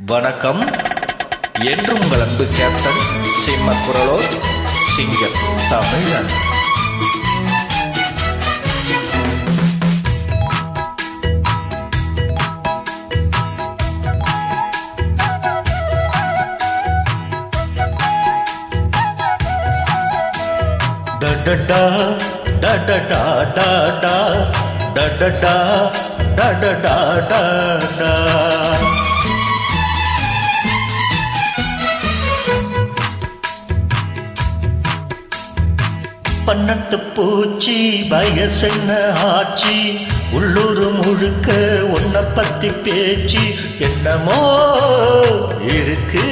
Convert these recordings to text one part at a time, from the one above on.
வணக்கம். என்று உங்கள் அன்பு கேப்டன் சிம்ம குரலோ சிங்கம் தமிழன். டடடா டடடா டடா டடடா டடடா டடா பன்னத்து பூச்சி வயசென்ன ஆச்சி. உள்ளூர் முழுக்க உன்னை பத்தி பேச்சு. என்னமோ இருக்கு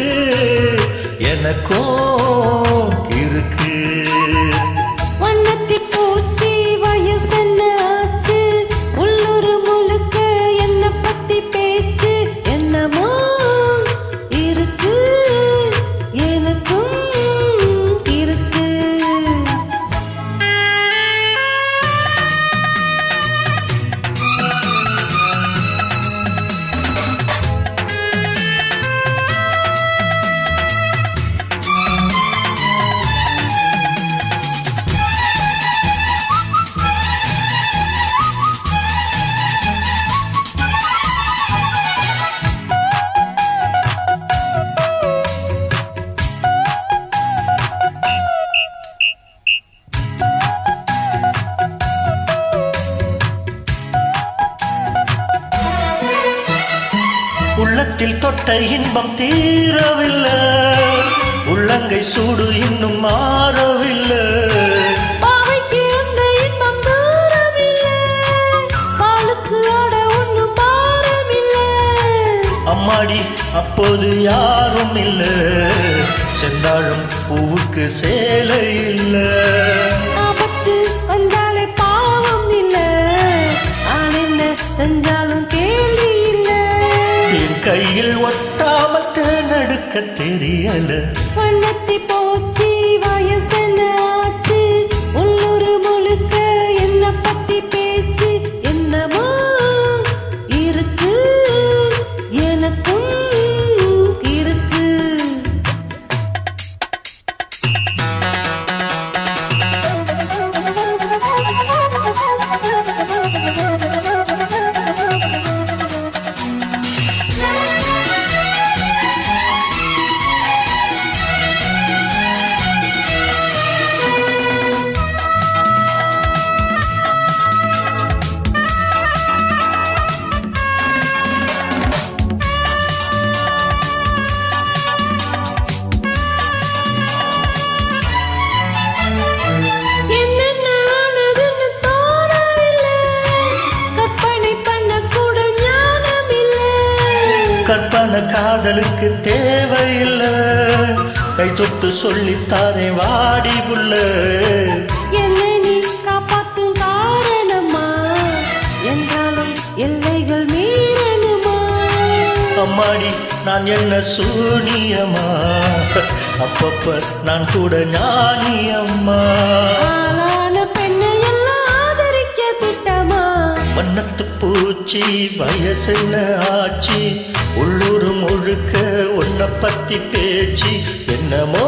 எனக்கும் இருக்கு. உள்ளத்தில் தொட்ட இன்பம் தீரவில்லை. உள்ளங்கை சூடு இன்னும் மாறவில்லை. அம்மாடி அப்போது யாரும் இல்ல. செந்தாழம் பூவுக்கு சேலை இல்ல. கையில் ஒட்டாமல் நடுக்க தெரியல. வண்ணத்தி கற்பனை காதலுக்கு தேவையில்லை. கை தொட்டு சொல்லித்தாரே வாடி புள்ள என்னை நீ காப்பாற்றும் காரணமா? என்றாலும் எல்லைகள் மீறணுமா? அம்மாடி நான் என்ன சூனியமா? அப்பப்ப நான் கூட ஞானி அம்மா வண்ணத்து பூச்சி வயசுல ஆச்சு உள்ளூர் முழுக்க உன்னை பத்தி பேச்சு என்னமோ